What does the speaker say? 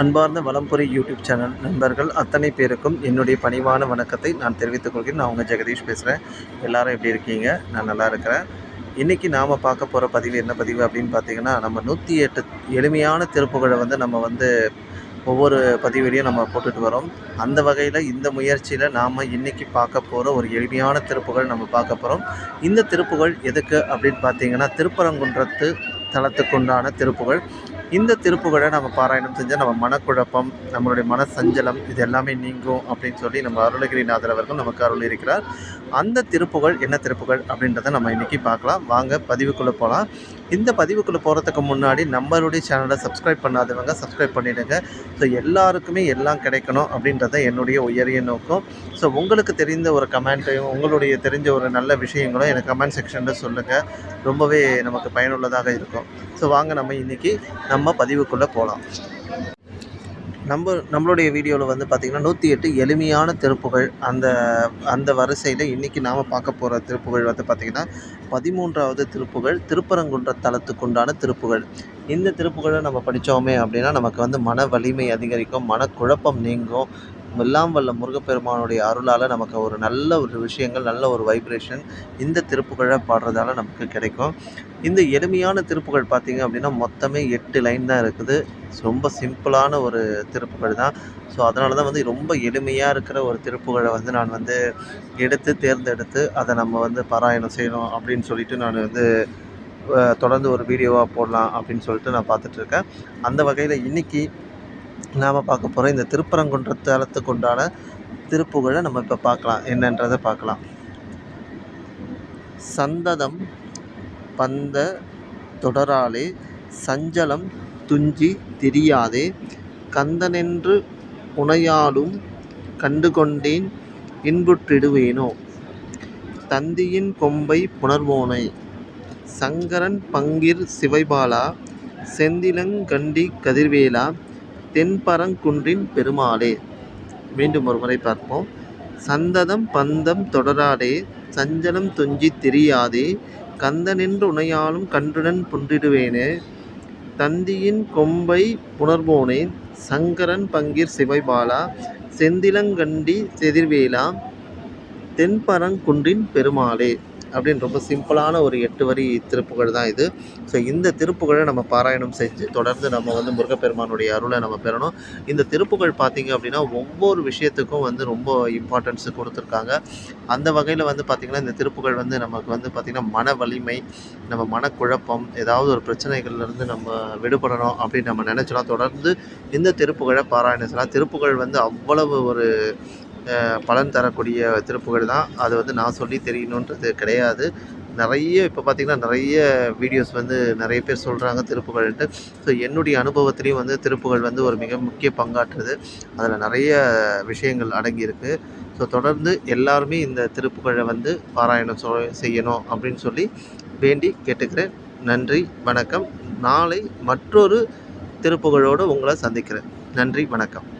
அன்பார்ந்த வலம்புரி YouTube channel நண்பர்கள் அத்தனை பேருக்கும் என்னுடைய பணிவான வணக்கத்தை நான் தெரிவித்துக் கொள்கிறேன். நான் உங்கள் ஜெகதீஷ் பேசுகிறேன் எல்லாரும் எப்படி இருக்கீங்க? நான் நல்லா இருக்கிறேன். இன்றைக்கி நாம் பார்க்க போகிற பதிவு என்ன பதிவு அப்படின்னு பார்த்தீங்கன்னா நம்ம நூற்றி எட்டு எளிமையான திருப்புகழை வந்து நம்ம வந்து ஒவ்வொரு பதிவிலையும் நம்ம போட்டுட்டு வரோம். அந்த வகையில் இந்த முயற்சியில் நாம் இன்றைக்கி பார்க்க போகிற ஒரு எளிமையான திருப்புகள் நம்ம பார்க்க போகிறோம் இந்த திருப்புகள் எதுக்கு அப்படின்னு பார்த்தீங்கன்னா திருப்பரங்குன்றத்து தலத்துக்குண்டான திருப்புகள் இந்த திருப்புகழை நம்ம பாராயணம் செஞ்சால் நம்ம மனக்குழப்பம் நம்மளுடைய மன சஞ்சலம் இது எல்லாமே நீங்கும் அப்படின்னு சொல்லி நம்ம அருணகிரிநாதர் அவர்கள் நமக்கு அருள் இருக்கிறார் அந்த திருப்புகழ் என்ன திருப்புகள் அப்படின்றத நம்ம இன்றைக்கி பார்க்கலாம். வாங்க பதிவுக்குள்ளே போகலாம் இந்த பதிவுக்குள்ளே போகிறதுக்கு முன்னாடி நம்மளுடைய சேனலை சப்ஸ்கிரைப் பண்ணாதவங்க சப்ஸ்கிரைப் பண்ணிவிடுங்க ஸோ எல்லாருக்குமே எல்லாம் கிடைக்கணும் அப்படின்றத என்னுடைய உயரிய நோக்கம். ஸோ உங்களுக்கு தெரிந்த ஒரு கமெண்ட்டையும் உங்களுடைய தெரிஞ்ச ஒரு நல்ல விஷயங்களும் எனக்கு கமெண்ட் செக்ஷனில் சொல்லுங்கள் ரொம்பவே நமக்கு பயனுள்ளதாக இருக்கும். ஸோ வாங்க நம்ம இன்றைக்கி நம்ம பதிவுக்குள்ளே போகலாம் நம்ம நம்மளுடைய வீடியோவில் வந்து பார்த்திங்கன்னா நூற்றி எட்டு எளிமையான திருப்புகள் அந்த அந்த வரிசையில் இன்றைக்கி நாம் பார்க்க போகிற திருப்புகள் வந்து பார்த்திங்கன்னா பதிமூன்றாவது திருப்புகள் திருப்பரங்குன்ற தலத்துக்குண்டான திருப்புகள். இந்த திருப்புகளை நம்ம படித்தோமே அப்படின்னா நமக்கு வந்து மன வலிமை அதிகரிக்கும் மனக்குழப்பம் நீங்கும் எல்லாம் வல்ல முருகப்பெருமானுடைய அருளால் நமக்கு ஒரு நல்ல ஒரு விஷயங்கள் நல்ல ஒரு வைப்ரேஷன் இந்த திருப்புகழை பாடுறதால நமக்கு கிடைக்கும். இந்த எளிமையான திருப்புகள் பார்த்திங்க அப்படின்னா மொத்தமே எட்டு லைன் தான் இருக்குது. ரொம்ப சிம்பிளான ஒரு திருப்புகள் தான். ஸோ அதனால தான் வந்து ரொம்ப எளிமையாக இருக்கிற ஒரு திருப்புகழை வந்து நான் வந்து எடுத்து தேர்ந்தெடுத்து அதை நம்ம வந்து பாராயணம் செய்யணும் அப்படின்னு சொல்லிட்டு நான் வந்து தொடர்ந்து ஒரு வீடியோவாக போடலாம் அப்படின்னு சொல்லிட்டு நான் பார்த்துட்ருக்கேன் அந்த வகையில் இன்றைக்கி நாம் பார்க்க போகிற இந்த திருப்பரங்குன்ற தலத்துக்கு உண்டான திருப்புகழை நம்ம இப்போ பார்க்கலாம். என்னன்றதை பார்க்கலாம். சந்ததம் பந்த தொடராலே சஞ்சலம் துஞ்சி திரியாதே கந்தனென்று உனையாலும் கண்டுகொண்டேன் இன்புற்றிடுவேனோ? தந்தியின் கொம்பை புணர்வோனை சங்கரன் பங்கிர் சிவைபாலா செந்திலங்கண்டி கதிர்வேலா தென்பரங்குன்றின் பெருமாளே. மீண்டும் ஒரு முறை பார்ப்போம். சந்ததம் பந்தம் தொடராதே சஞ்சலம் துஞ்சி திரியாதே கந்தனென்று உனையாலும் கன்றுடன் புன்றிடுவேனே. தந்தியின் கொம்பை புணர்வோனே சங்கரன் பங்கீர் சிவைபாலா செந்திலங்கண்டி செதிர்வேலா தென்பரங்குன்றின் பெருமாளே. அப்படின்னு ரொம்ப சிம்பிளான ஒரு எட்டு வரி திருப்புகழ் தான் இது. ஸோ இந்த திருப்புகழை நம்ம பாராயணம் செஞ்சு தொடர்ந்து நம்ம வந்து முருகப்பெருமானுடைய அருளை நம்ம பெறணும். இந்த திருப்புகழ் பார்த்திங்க அப்படின்னா ஒவ்வொரு விஷயத்துக்கும் வந்து ரொம்ப இம்பார்ட்டன்ஸ் கொடுத்துருக்காங்க. அந்த வகையில் வந்து பார்த்திங்கன்னா இந்த திருப்புகழ் வந்து நமக்கு வந்து பார்த்திங்கன்னா மன வலிமை நம்ம மனக்குழப்பம் ஏதாவது ஒரு பிரச்சனைகள்லேருந்து நம்ம விடுபடணும் அப்படின்னு நம்ம நினச்சோன்னா தொடர்ந்து இந்த திருப்புகழை பாராயணம் செய்யலாம். திருப்புகழ் வந்து அவ்வளவு ஒரு பலன் தரக்கூடிய திருப்புகள் தான். அது வந்து நான் சொல்லி தெரியணுன்றது கிடையாது. நிறைய இப்போ பார்த்திங்கன்னா நிறைய வீடியோஸ் வந்து நிறைய பேர் சொல்கிறாங்க திருப்புகழ்ன்ட்டு ஸோ என்னுடைய அனுபவத்துலேயும் வந்து திருப்புகழ் வந்து ஒரு மிக முக்கிய பங்காற்றுது. அதில் நிறைய விஷயங்கள் அடங்கியிருக்கு. ஸோ தொடர்ந்து எல்லாருமே இந்த திருப்புகழை வந்து பாராயணம் சொ செய்யணும் அப்படின்னு சொல்லி வேண்டி கேட்டுக்கிறேன். நன்றி வணக்கம். நாளை மற்றொரு திருப்புகழோடு உங்களை சந்திக்கிறேன். நன்றி வணக்கம்.